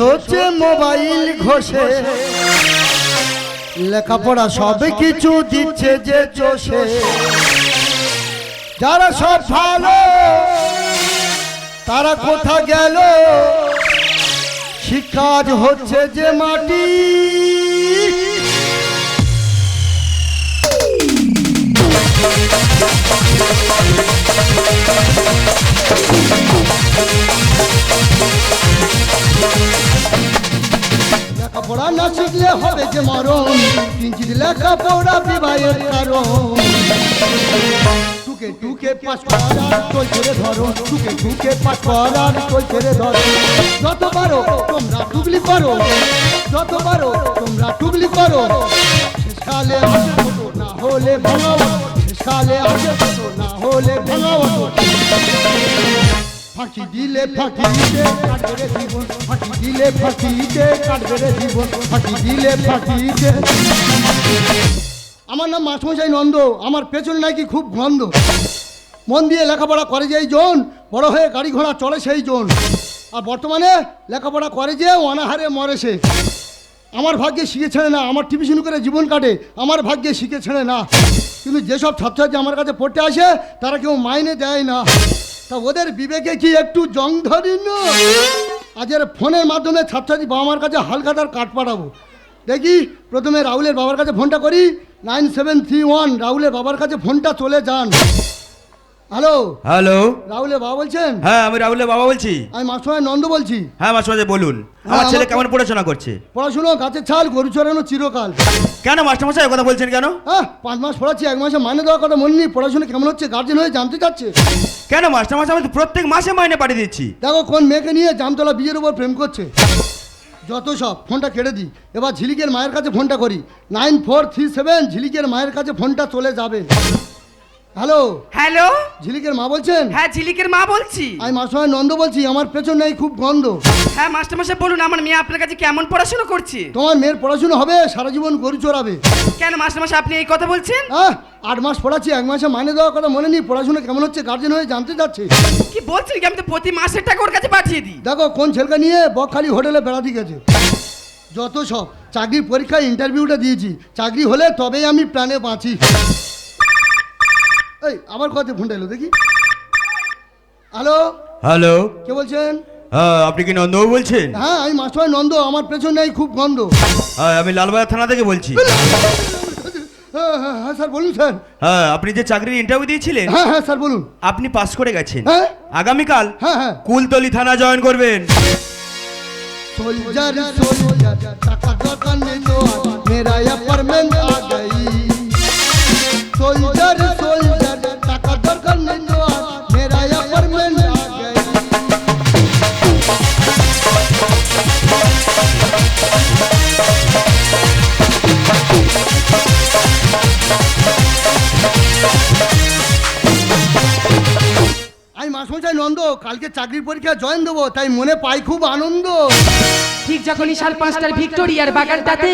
হচ্ছে মোবাইল ঘষে। লেখাপড়া সব কিছু দিচ্ছে যে চষে। যারা সব ভালো তারা কোথা গেল? শিক্ষা হচ্ছে যে মাটি। লেখাপড়া না শিখলে হবে যে মরণ, কিঞ্চিত লেখাপড়া বিবাহের কারণ। টুকে টুকে পাস করার তোল ছেড়ে ধরো, টুকে টুকে পাস করার তোল ছেড়ে ধরো। যত পারো তোমরা টুকলি না হলে না হলে ভাঙাও ফাঁকি দিলে ফাঁকিতে কাটবে রে জীবন। ফাঁকি দিলে ফাঁকিতে কাটবে জীবন। ফাঁকি দিলে ফাঁকিতে আমার নাম মাসমশাই নন্দ। আমার পেছনে নাকি খুব গন্ধ। মন দিয়ে লেখাপড়া করে যেই জন বড় হয়ে গাড়ি ঘোড়া চলে সেই জন। আর বর্তমানে লেখাপড়া করে যে অনাহারে মরে সে। আমার ভাগ্যে শিখে ছেড়ে না আমার টিভিশন করে জীবন কাটে। আমার ভাগ্যে শিখে ছেড়ে না। কিন্তু যেসব ছাত্রছাত্রী আমার কাছে পড়তে আসে, তারা কেউ মাইনে দেয় না। তা ওদের বিবেকে কি একটু জং ধরি আজের ফোনের মাধ্যমে ছাত্রছাত্রী বাবা মার কাছে হালখাতার কাঠ পাঠাবো। দেখি, প্রথমে রাহুলের বাবার কাছে ফোনটা করি। নাইন সেভেন থ্রি ওয়ান, রাহুলের বাবার কাছে ফোনটা চলে যান। হ্যালো? হ্যালো? রাহুলের বাবা বলছেন? হ্যাঁ আমি রাহুলের বাবা বলছি। আমি মাসময় নন্দ বলছি। হ্যাঁ মাস্টার বলুন। আমার হ্যাঁ, ছেলে কেমন পড়াশোনা করছে? পড়াশুনো গাছের ছাল গরু চড়ানো চিরকাল। কেন মাস্টারমশাই কথা বলছেন কেন? হ্যাঁ পাঁচ মাস পড়াচ্ছি এক মাসে মাইনে দেওয়ার কথা মনে নেই পড়াশোনা কেমন হচ্ছে গার্জেন হয়ে জানতে চাচ্ছে? কেন মাস্টারমশাই আমি প্রত্যেক মাসে মাইনে পাঠিয়ে দিচ্ছি। দেখো কোন মেয়েকে নিয়ে জামতলা বীজের উপর প্রেম করছে। যত সব ফোনটা কেটে দিই। এবার ঝিলিকের মায়ের কাছে ফোনটা করি। নাইন ফোর থ্রি সেভেন ঝিলিকের মায়ের কাছে ফোনটা চলে যাবে। হ্যালো? হ্যালো? ঝিলিকের মা বলছেন? হ্যাঁ ঝিলিকের মা বলছি। আমি মাসময় নন্দ বলছি আমার পেছন নেই খুব গন্ধ। হ্যাঁ মাস্টারমশাই বলুন আমার মেয়ে আপনার কাছে কেমন পড়াশোনা করছে? তোমার মেয়ের পড়াশুনো হবে সারা জীবন গরু চড়াবে। কেন মাস্টারমশাই আপনি এই কথা বলছেন? আট মাস পড়াচ্ছি এক মাসে মাইনে দেওয়ার কথা মনে নেই পড়াশোনা কেমন হচ্ছে গার্জেন হয়ে জানতে চাচ্ছে। কি বলছেন কি? আমি তো প্রতি মাসের টাকা ওর কাছে পাঠিয়ে দিই। দেখো কোন ছেলেকে নিয়ে বকখালি হোটেলে বেড়াতে গেছে। যত সব চাকরির পরীক্ষায় ইন্টারভিউটা দিয়েছি। চাকরি হলে তবেই আমি প্রাণে বাঁচি। এই আমার কথা দেখি। হ্যালো? হ্যালো? কে বলছেন? হ্যাঁ আপনি কি নন্দ বলছেন? হ্যাঁ আমি মাস্টার নন্দ আমার পেছনে খুব গন্ধ। হ্যাঁ আমি লালবাজার থানা থেকে বলছি। হ্যাঁ, হ্যাঁ, হ্যাঁ স্যার বলুন স্যার। হ্যাঁ আপনি যে চাকরির ইন্টারভিউ দিয়েছিলেন হ্যাঁ হ্যাঁ স্যার বলুন। আপনি পাস করে গেছেন। হ্যাঁ। আগামীকাল হ্যাঁ হ্যাঁ। কুলতলি থানা জয়েন করবেন। সোলজার সোলজার টাকা মেরা মাসমশাই নন্দ, কালকে চাকরির পরীক্ষা জয়েন দেবো, তাই মনে পাই খুব আনন্দ। ঠিক যখনই সাড়ে পাঁচটার ভিক্টোরিয়ার বাগানটাতে,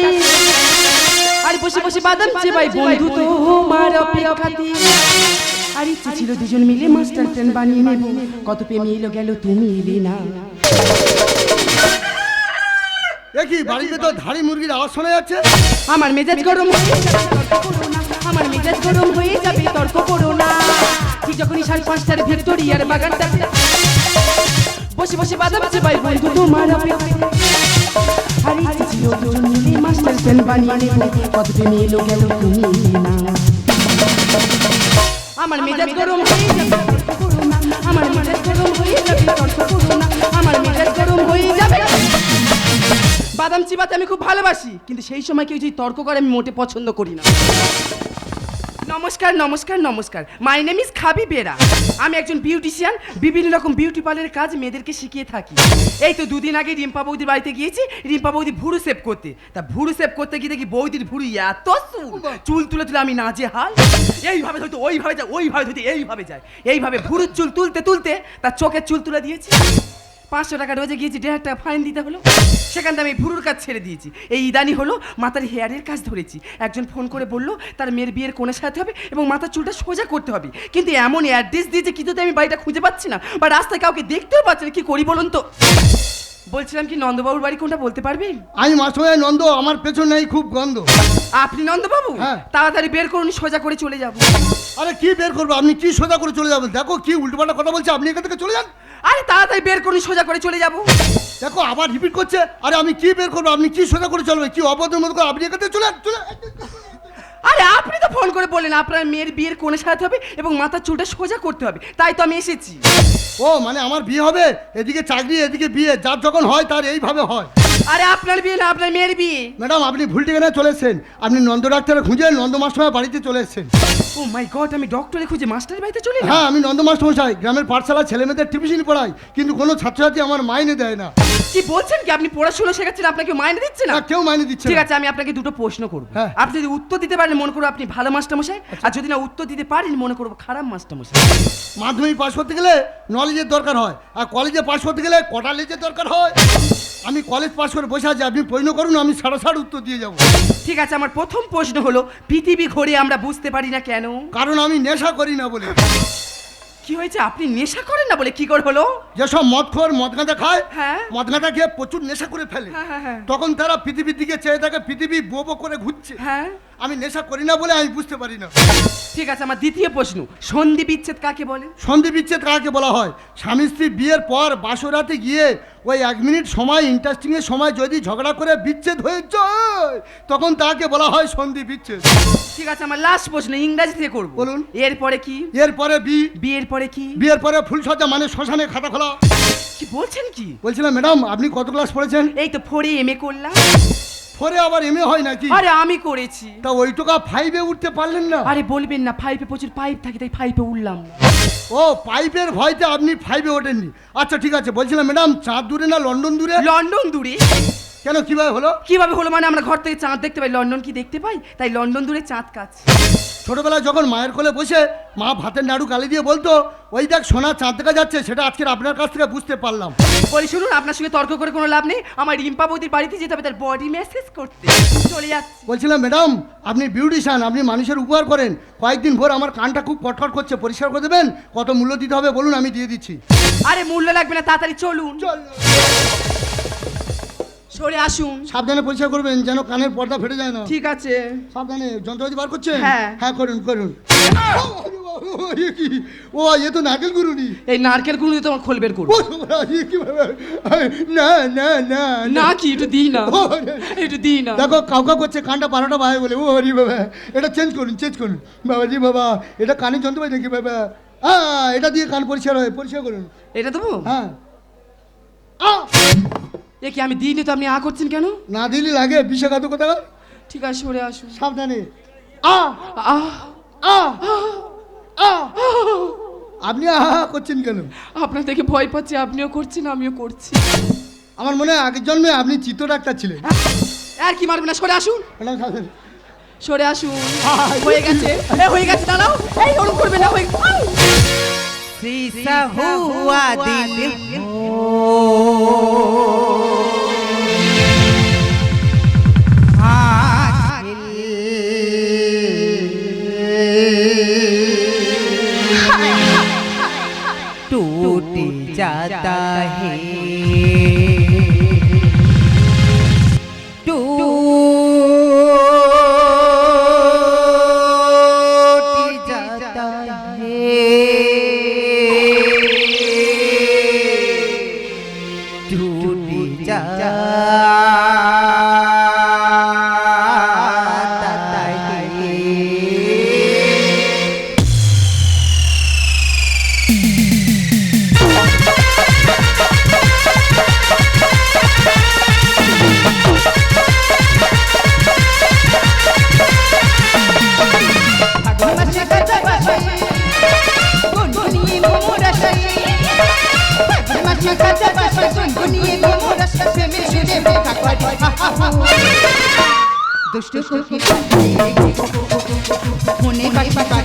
আর বসে বসে বাদাম চেবাই বন্ধু তোমার অপেক্ষাতে। আর ইচ্ছে ছিল দুজন মিলে মাস্টার প্ল্যান বানিয়ে নেব, কত প্রেমে এলো গেল তুমি এলে না। দেখি, বাড়িতে তো ধাড়ি মুরগির আওয়াজ শোনা যাচ্ছে। আমার মেজাজ গরম হয়ে যাবে, তর্ক। আমার মেজাজ গরম হয়ে যাবে, তর্ক করো না। যখনই সাড়ে পাঁচটার বাগানটাতে বসে বসে বাদাম চেবাই বন্ধু তোমার মাস্টার আমার মেজাজ গরম হয়ে যাবে। আমার মেজাজ গরম হয়ে যাবে আমার মেজাজ বাদাম চিবাতে আমি খুব ভালোবাসি কিন্তু সেই সময় কেউ যদি তর্ক করে আমি মোটে পছন্দ করি না। নমস্কার নমস্কার নমস্কার। মাই নেম ইজ খাবি বেরা। আমি একজন বিউটিশিয়ান বিভিন্ন রকম বিউটি পার্লারের কাজ মেয়েদেরকে শিখিয়ে থাকি। এই তো দুদিন আগে রিম্পা বৌদির বাড়িতে গিয়েছি রিম্পা বৌদি ভুরু সেভ করতে। তা ভুরু সেভ করতে গিয়ে দেখি বৌদির ভুরু এত চুল চুল তুলে তুলে আমি নাজে হাল এইভাবে ধরতে ওইভাবে যায় ওইভাবে ধরতে এইভাবে যায়। এইভাবে ভুরুর চুল তুলতে তুলতে তার চোখের চুল তুলে দিয়েছি। পাঁচশো টাকা রোজে গিয়েছি দেড় হাজার টাকা ফাইন দিতে হলো। সেখান থেকে আমি ভুরুর কাজ ছেড়ে দিয়েছি। এই ইদানি হলো মাথার হেয়ারের কাজ ধরেছি। একজন ফোন করে বলল, তার মেয়ের বিয়ের কোণে সাজাতে হবে এবং মাথার চুলটা সোজা করতে হবে। কিন্তু এমন অ্যাড্রেস দিয়েছে কিন্তু আমি বাড়িটা খুঁজে পাচ্ছি না বা রাস্তায় কাউকে দেখতেও পাচ্ছি না। কী করি বলুন তো? বলছিলাম কি নন্দবাবুর বাড়ি কোনটা বলতে পারবি? আমি মাসময় নন্দ আমার পেছন নেই খুব গন্ধ। আপনি নন্দবাবু? হ্যাঁ। তাড়াতাড়ি বের করুন সোজা করে চলে যাব। আরে কি বের করব? আপনি কি সোজা করে চলে যাবেন? দেখো কি উল্টোপাল্টা কথা বলছে আপনি এখান থেকে চলে যান। আরে তাড়াতাড়ি বের করুন সোজা করে চলে যাব। দেখো আবার রিপিট করছে আরে আমি কি বের করব? আপনি কি সোজা করে চলবে কি অবদ্ধের মতো করে আপনি এখান থেকে চলে যান, চলে যান। আরে আপনি তো ফোন করে বললেন আপনার মেয়ের বিয়ের কোণে সাজাতে হবে এবং মাথার চুলটা সোজা করতে হবে। তাই তো আমি এসেছি। ও মানে আমার বিয়ে হবে? এদিকে চাকরি এদিকে বিয়ে। যার যখন হয় তার এইভাবে হয়। আরে আপনার বিয়ে না আপনার মেয়ের বিয়ে। ম্যাডাম আপনি ভুল ঠিকানায় চলে এসেছেন। আপনি নন্দ ডাক্তারে খুঁজে নন্দ মাস্টার বাড়িতে চলে এসেছেন। ও মাই গড আমি ডক্টরে খুঁজে মাস্টারের বাড়িতে চলে। হ্যাঁ আমি নন্দ মাস্টমশাই গ্রামের পাঠশালা ছেলেমেয়েদের টিউশন পড়াই কিন্তু কোনো ছাত্রছাত্রী আমার মাইনে দেয় না। কি বলছেন কি? আপনি পড়াশোনা শেখাচ্ছেন আপনাকে মাইনে দিচ্ছে না? না কেউ মাইনে দিচ্ছে ঠিক না। আছে আমি আপনাকে দুটো প্রশ্ন করব। হ্যাঁ। আপনি যদি উত্তর দিতে পারেন মনে করব আপনি ভালো মাস্টার মশাই আর যদি না উত্তর দিতে পারেন মনে করব খারাপ মাস্টার মশাই মাধ্যমিক পাস করতে গেলে নলেজের দরকার হয় আর কলেজে পাস করতে গেলে কটালেজের দরকার হয়? আমি কলেজ পাস করে বসে আছি আপনি প্রশ্ন করুন আমি সাড়ে সাড়ে উত্তর দিয়ে যাব। ঠিক আছে আমার প্রথম প্রশ্ন হলো পৃথিবী ঘোরে আমরা বুঝতে পারি না কেন? কারণ আমি নেশা করি না বলে। কি হয়েছে? আপনি নেশা করেন না বলে কি করে হলো? যেসব মদ খোর মদ গাঁদা খায় হ্যাঁ। মদ গাঁদা খেয়ে প্রচুর নেশা করে ফেলে। হ্যাঁ, হ্যাঁ। তখন তারা পৃথিবীর দিকে চেয়ে থাকে পৃথিবী বোবো করে ঘুরছে। হ্যাঁ। আমি নেশা করি না বলে আমি বুঝতে পারি না। ঠিক আছে আমার দ্বিতীয় প্রশ্ন সন্ধি বিচ্ছেদ কাকে বলে? সন্ধি বিচ্ছেদ কাকে বলা হয়? স্বামী স্ত্রী বিয়ের পর বাসরাতে গিয়ে ওই এক মিনিট সময় ইন্টারেস্টিং এর সময় যদি ঝগড়া করে বিচ্ছেদ হয়ে যায় তখন তাকে বলা হয় সন্ধি বিচ্ছেদ। ঠিক আছে আমার লাস্ট প্রশ্ন ইংরাজি থেকে করব। বলুন। এরপরে কি? এরপরে বি। বিয়ের পরে কি? বিয়ের পরে ফুল ফুলসজ্জা মানে শ্মশানে খাতা খোলা। কি বলছেন কি? বলছিলাম ম্যাডাম আপনি কত ক্লাস পড়েছেন? এই তো ফোরে এম এ করলাম। পরে আবার এমএ হয় নাকি? আরে আমি করেছি। তা ওই টাকা ফাইভে উঠতে পারলেন না? আরে বলবেন না ফাইভে প্রচুর পাইপ থাকে তাই ফাইভে উঠলাম। না। ও পাইপের ভয়তে আপনি ফাইভে ওঠেননি। আচ্ছা ঠিক আছে বলছিলাম ম্যাডাম চাঁদ দূরে না লন্ডন দূরে? লন্ডন দূরে। কেন কীভাবে হলো? কীভাবে হলো মানে আমরা ঘর থেকে চাঁদ দেখতে পাই লন্ডন কি দেখতে পাই? তাই লন্ডন দূরে চাঁদ কাজ ছোটবেলায় যখন মায়ের কোলে বসে মা ভাতের নাড়ু গালি দিয়ে বলতো ওই দেখ সোনা চাঁদ দেখা যাচ্ছে সেটা আজকের আপনার কাছ থেকে বুঝতে পারলাম। বলি শুনুন আপনার সঙ্গে তর্ক করে কোনো লাভ নেই। আমার রিম্পা বৌদির বাড়িতে যেতে হবে তার বডি মেসেজ করতে। চলে যাচ্ছে। বলছিলাম ম্যাডাম আপনি বিউটিশিয়ান আপনি মানুষের উপকার করেন। কয়েকদিন ভোর আমার কানটা খুব কটকট করছে পরিষ্কার করে দেবেন? কত মূল্য দিতে হবে বলুন আমি দিয়ে দিচ্ছি। আরে মূল্য লাগবে না তাড়াতাড়ি চলুন। চল। সরে আসুন। সাবধানে পরিষ্কার করবেন যেন কানের পর্দা ফেটে যায় না। ঠিক আছে। সাবধানে যন্ত্রপাতি বার করছেন? হ্যাঁ। হ্যাঁ করুন করুন। ও, এ তো নারকেল গুরুনি এই নারকেল দিয়ে তোমার খোল বের করব। না না না না। কি একটু দিই না। একটু দিই না। দেখো কাউকা করছে কানটা বারোটা বাজে বলে। ও হরি বাবা এটা চেঞ্জ করুন চেঞ্জ করুন। বাবাজি বাবা এটা কানে যন্ত্রপাতি নাকি বাবা? হ্যাঁ এটা দিয়ে কান পরিষ্কার হয় পরিষ্কার করুন। এটা দেবো? হ্যাঁ! এ কি আমি দিইনি তো আপনি আ করছেন কেন? না দিলে লাগে বিষাঘাত কথা ঠিক আছে সরে আসুন। সাবধানে। আ! আহ আ! আ! আপনি আহা করছেন কেন? আপনার থেকে ভয় পাচ্ছি আপনিও করছেন আমিও করছি। আমার মনে হয় আগের জন্মে আপনি চিত্র ডাক্তার ছিলেন। আর কি মারবে না সরে আসুন। সরে আসুন। হয়ে গেছে। এ হয়ে গেছে দাঁড়াও। এই ওরকম করবে না হয়ে আউ! शीशा जाता है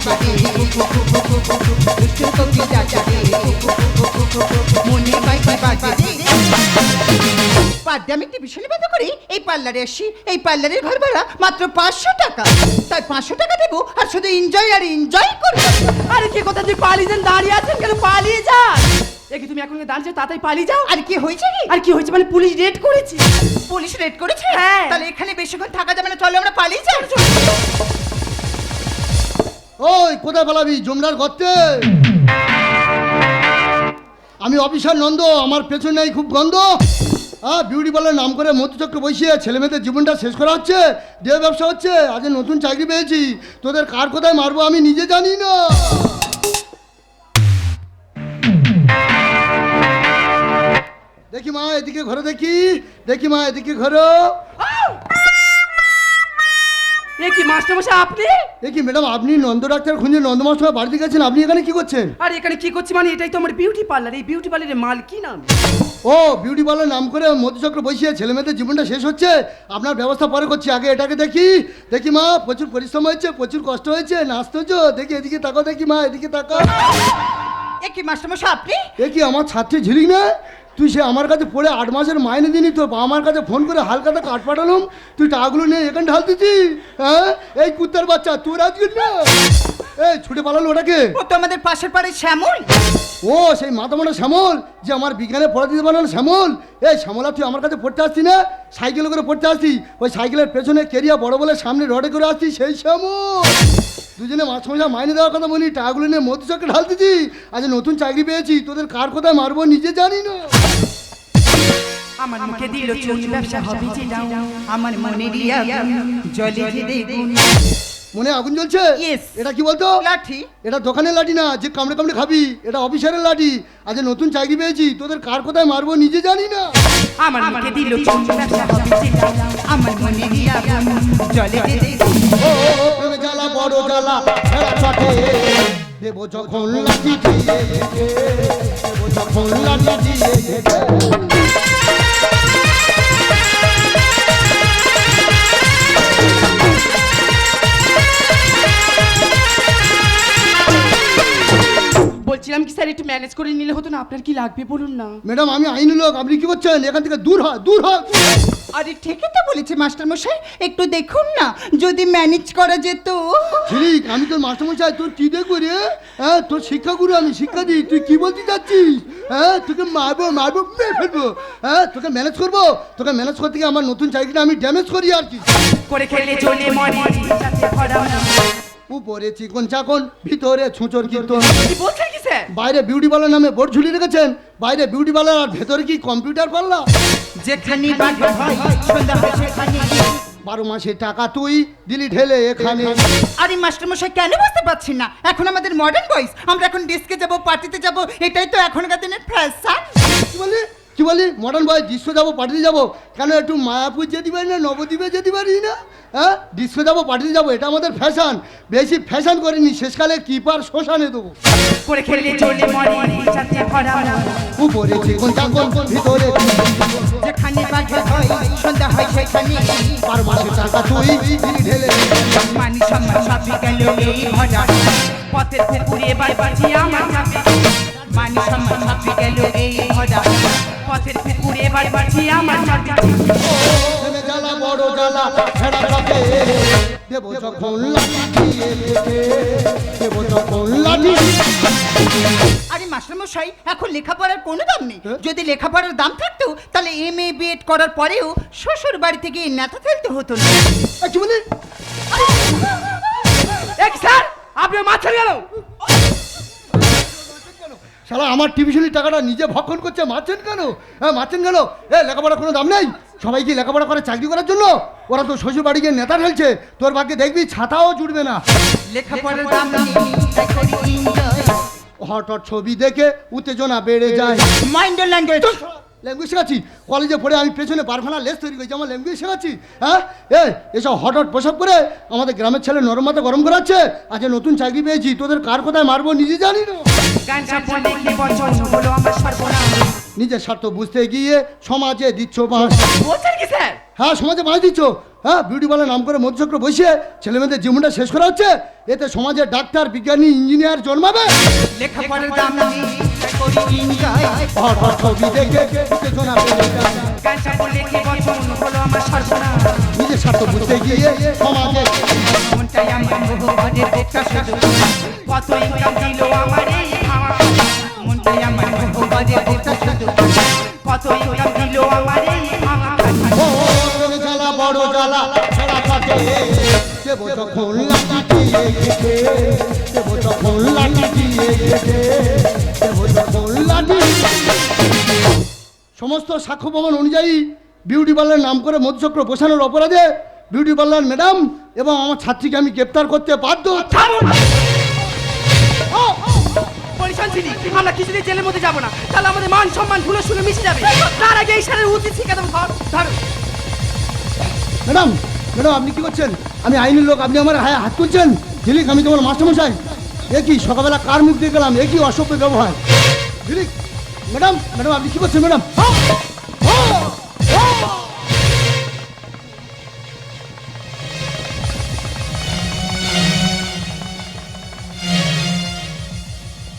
বাজাবে দুষ্ট মনে আমি টিভিশনে বাধা করি এই পার্লারে আসি এই পার্লারের ঘর ভাড়া মাত্র পাঁচশো টাকা। তাই পাঁচশো টাকা দেবো আর শুধু এনজয় আর এনজয় করব। আরে কে কোথা দিয়ে পালিয়ে যান দাঁড়িয়ে আছেন কেন? পালিয়ে যান। কি তুমি এখন দাঁড়িয়ে তাড়াতাড়ি পালিয়ে যাও। আর কি হয়েছে কি? আর কি হয়েছে মানে পুলিশ রেড করেছে। পুলিশ রেড করেছে? হ্যাঁ। তাহলে এখানে বেশিক্ষণ থাকা যাবে না চলো আমরা পালিয়ে যাই। ওই, কোথায় পালাবি? জমরার গর্তে আমি অফিসার নন্দ, আমার পেছনে খুব গন্ধ। হ্যাঁ বিউটি পার্লার নাম করে মধ্যচক্র বসিয়ে ছেলে মেয়েদের জীবনটা শেষ করা হচ্ছে, দেহ ব্যবসা হচ্ছে আজ নতুন চাকরি পেয়েছি। তোদের কার কোথায় মারবো আমি নিজে জানি না। দেখি মা, এদিকে ঘরে দেখি দেখি মা, এদিকে ঘরে। এ কি মাস্টারমশাই আপনি? দেখি ম্যাডাম আপনি নন্দ ডাক্তার খুঁজে নন্দমাস্টার বাড়িতে গেছেন? আপনি এখানে কি করছেন? আর এখানে কি করছি মানে এটাই তো আমার বিউটি পার্লার এই বিউটি পার্লারের মাল কি নাম? ও বিউটি পার্লার নাম করে মধুচক্র বসিয়ে ছেলে মেয়েদের জীবনটা শেষ হচ্ছে। আপনার ব্যবস্থা পরে করছি। আগে এটাকে দেখি। দেখি মা প্রচুর পরিশ্রম হয়েছে প্রচুর কষ্ট হয়েছে। নাচতে হচ্ছে দেখি এদিকে তাকাও দেখি মা এদিকে তাকাও। এ কি মাস্টারমশাই আপনি? এ কি আমার ছাত্রী ঝিলিক না তুই সে আমার কাছে পড়ে আট মাসের মাইনে দিনি তো বা আমার কাছে ফোন করে হালকাটা কাঠ পাঠালাম তুই টাকাগুলো নিয়ে এখানে ঢাল দিচ্ছি হ্যাঁ? এই কুত্তার বাচ্চা তোর আজকে না এই ছুটে পালালো ওটাকে। ও তো আমাদের পাশের পাড়ে শ্যামল। ও সেই মাথা মোটা শ্যামল যে আমার বিজ্ঞানে পড়া দিতে পারল শ্যামল। এই শ্যামলা তুই আমার কাছে পড়তে আসছি না? সাইকেলে করে পড়তে আসছি, ওই সাইকেলের পেছনে কেরিয়া বড় বলে সামনে রডে করে আসছি, সেই সময় দুজনে মাছ মশা মাইনে দেওয়ার কথা বলি, টাকাগুলো নিয়ে মধু চক্রে ঢাল দিচ্ছি। আজ নতুন চাকরি পেয়েছি, তোদের কার কোথায় মারবো নিজে জানি না। আমার দিল মনে রিয়া জলে মনে আগুন জ্বলছে? Yes. এটা কি বলতো? লাঠি। এটা দোকানের লাঠি না যে কামড়ে কামড়ে খাবি এটা অফিসারের লাঠি। আজ নতুন চাকরি পেয়েছি তোদের কার কোথায় মারবো নিজে জানি না। আমার মুখে দিল আমার মনে জলে জ্বালা বড় জ্বালা দেবো যখন লাঠি দিয়ে যখন লাঠি দিয়ে স্যার একটু ম্যানেজ করে নিলে হতো না আপনার কি লাগবে বলুন না। ম্যাডাম আমি আইনি লোক আপনি কি করছেন এখান থেকে দূর হয় দূর হয় আরে ঠিকই তো বলেছে মাস্টারমশাই একটু দেখুন না যদি ম্যানেজ করা যেত। ঠিক আমি তোর মাস্টারমশাই তোর কি দেখব রে? হ্যাঁ তোর শিক্ষাগুরু আমি শিক্ষা দিই তুই কি বলতে যাচ্ছিস হ্যাঁ তোকে মারবো মারবো মেরে ফেলব। হ্যাঁ তোকে ম্যানেজ করব? তোকে ম্যানেজ করতে গিয়ে আমার নতুন চাকরিটা আমি ড্যামেজ করি আর কি। করে খেলে চলে মরে। উপরে চিকন চাকন ভিতরে ছুঁচোর কীর্তন। কি বলছেন বাইরে বিউটি পার্লার নামে বোর্ড ঝুলিয়ে রেখেছেন। বাইরে বিউটি পার্লার আর ভেতরে কি কম্পিউটার পার্লার যেখানে হয় হয় বারো মাসে টাকা তুই দিলি ঢেলে এখানে। আরে মাস্টারমশাই কেন বুঝতে পারছি না? এখন আমাদের মডার্ন বয়স আমরা এখন ডিস্কে যাব পার্টিতে যাব এটাই তো এখনকার দিনের ফ্যাশন বলি কি বলি? মডার্ন বয় ডিস্কো যাব পার্টিতে যাব। কেন একটু মায়াপুর যেতে পারি না নবদ্বীপে যেতে পারি না? হ্যাঁ? ডিস্কো যাব পার্টিতে যাব এটা আমাদের ফ্যাশন বেশি ফ্যাশন করিনি শেষকালে কিপার শ্মশানে দেবো। করে খেলে চলে মরে ভরা উপরে চিকন চাকন ভিতরে যেখানে বাঘ হয় সন্ধ্যা হয় সেখানে। মাসে টাকা তুই ঢেলে। মানি সম্মান সবই গেল এই ভরা। পথের পুকুরে এবার বাজি আমার যাবে মানি সম্মান সবই গেল এই ভরা পথের পুকুরে এবার বাজি আমার প্রেমে জ্বালা বড় জ্বালা ছেড়া কাপে। দেবো যখন গেছে, দেবো যখন আরে মাস্টারমশাই এখন লেখাপড়ার কোনো দাম নেই। যদি লেখাপড়ার দাম থাকতো তাহলে এম এ বিএড করার পরেও শ্বশুর বাড়ি থেকে নেতা ফেলতে হতো না। কি বলি? এক স্যার? আপনি মাথা গেল। শালা আমার টিউশনের টাকাটা নিজে ভক্ষণ করছে মারছেন কেন? হ্যাঁ মারছেন কেন? এ লেখাপড়া কোনো দাম নেই? সবাই কি লেখাপড়া করে চাকরি করার জন্য? ওরা তো শ্বশুর বাড়ি গিয়ে নেতা ঢেলছে। তোর ভাগ্যে দেখবি ছাতাও জুড়বে না। লেখাপড়ার দাম নেই। তাই করি enjoy। হঠাৎ ছবি দেখে উত্তেজনা বেড়ে যায়। মাইন্ড ল্যাঙ্গুয়েজ ল্যাঙ্গুয়েজ শেখাচ্ছি? কলেজে পড়ে আমি পেছনে বারখানা লেস তৈরি করেছি আমার ল্যাঙ্গুয়েজ শেখাচ্ছি? হ্যাঁ? এ এসব হঠাৎ পোশাক করে আমাদের গ্রামের ছেলে নরম মাথা গরম করাচ্ছে আজ নতুন চাকরি পেয়েছি তোদের কার কোথায় মারবো নিজে জানি না। গান বলে কি বচন হলো আমার সর্বনাশ। নিজের স্বার্থ বুঝতে গিয়ে সমাজে দিচ্ছ বাস বলছেন কি স্যার? হ্যাঁ সমাজে বাস দিচ্ছ। হ্যাঁ বিউটি পার্লার নাম করে মধ্যচক্র বসিয়ে ছেলেমেয়েদের জীবনটা শেষ করা হচ্ছে। এতে সমাজে ডাক্তার বিজ্ঞানী ইঞ্জিনিয়ার জন্মাবে। লেখাপড়ার দাম নেই নিজের স্বার্থ বুঝতে গিয়ে সমাজে কত ইনকাম দিল আমার সাক্ষ্য প্রমাণ অনুযায়ী বিউটি পার্লার নাম করে মধুচক্র বসানোর অপরাধে বিউটি পার্লার ম্যাডাম এবং আমার ছাত্রীকে আমি গ্রেপ্তার করতে বাধ্য ছাড়ুন! পরিশান ছিলি আমরা কিছুদিন জেলের মধ্যে যাব না। তাহলে আমাদের মান সম্মান ধুলো শুনে মিশে যাবে। তার আগে এই সারের উচিত শিক্ষা দেবো ধর ধর। ম্যাডাম ম্যাডাম আপনি কি করছেন? আমি আইনের লোক আপনি আমার হায় হাত তুলছেন? ঝিলিক আমি তোমার মাস্টারমশাই। এ কি সকালবেলা কার মুখ দিয়ে গেলাম? এ কি অসভ্য ব্যবহার? ঝিলিক ম্যাডাম ম্যাডাম আপনি কি করছেন ম্যাডাম?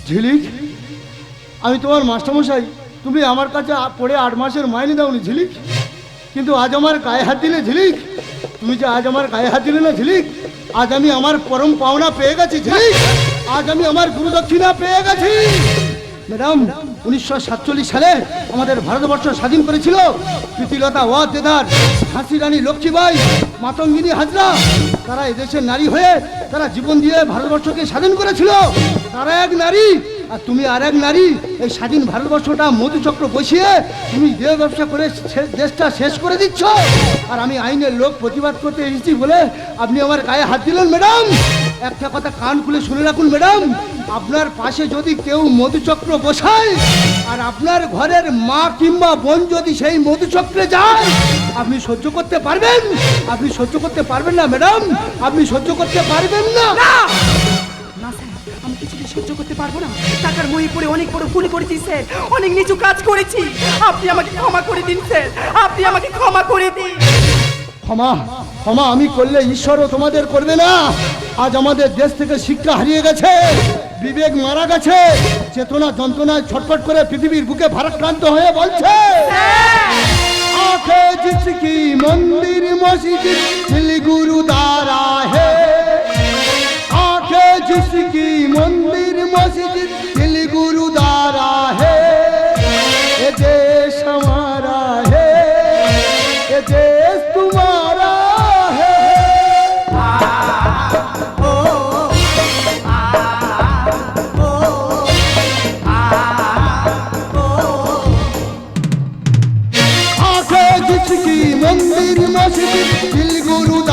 ঝিলিক আমি তোমার মাস্টারমশাই তুমি আমার কাছে পড়ে আট মাসের মাইনে দাওনি ঝিলিক কিন্তু আজ আমার গায়ে হাত দিলে ঝিলিক তুমি যে আজ আমার গায়ে হাত দিলে না ঝিলিক আজ আমি আমার পরম পাওনা পেয়ে গেছি ঝিলিক আজ আমি আমার গুরু দক্ষিণা পেয়ে গেছি। ম্যাডাম উনিশশো সাতচল্লিশ সালে আমাদের ভারতবর্ষ স্বাধীন করেছিল। প্রীতিলতা ওয়াদেদার ঝাঁসি রানী লক্ষ্মীবাই মাতঙ্গিনী হাজরা, তারা এদেশের নারী হয়ে তারা জীবন দিয়ে ভারতবর্ষকে স্বাধীন করেছিল। তারা এক নারী, আর তুমি আর এক নারী, এই স্বাধীন ভারতবর্ষটা মধুচক্র বসিয়ে তুমি দেহ ব্যবসা করে দেশটা শেষ করে দিচ্ছ। আর আমি আইনের লোক প্রতিবাদ করতে এসেছি বলে আপনি আমার গায়ে হাত দিলেন, ম্যাডাম। একটা কথা কান খুলে শুনে রাখুন, ম্যাডাম। আপনার পাশে যদি কেউ মধুচক্র বসায়, আর আপনার ঘরের মা কিংবা বোন যদি সেই মধুচক্রে যায়, আপনি সহ্য করতে পারবেন? আপনি সহ্য করতে পারবেন না, ম্যাডাম। আপনি সহ্য করতে পারবেন না। আমি কিছুতে সহ্য করতে পারব না। টাকার মই পড়ে অনেক বড় ভুল করেছি, স্যার। অনেক নিচু কাজ করেছি। আপনি আমাকে ক্ষমা করে দিন, স্যার। আপনি আমাকে ক্ষমা করে দিন। ক্ষমা ক্ষমা আমি করলে ঈশ্বরও তোমাদের করবে না আজ আমাদের দেশ থেকে শিক্ষা হারিয়ে গেছে বিবেক মারা গেছে চেতনা যন্ত্রণায় ছটফট করে পৃথিবীর বুকে ভারাক্রান্ত হয়ে বলছে आंखें जिसकी मंदिर मस्जिद दिल गुरुद्वारा है आंखें जिसकी मंदिर आंखें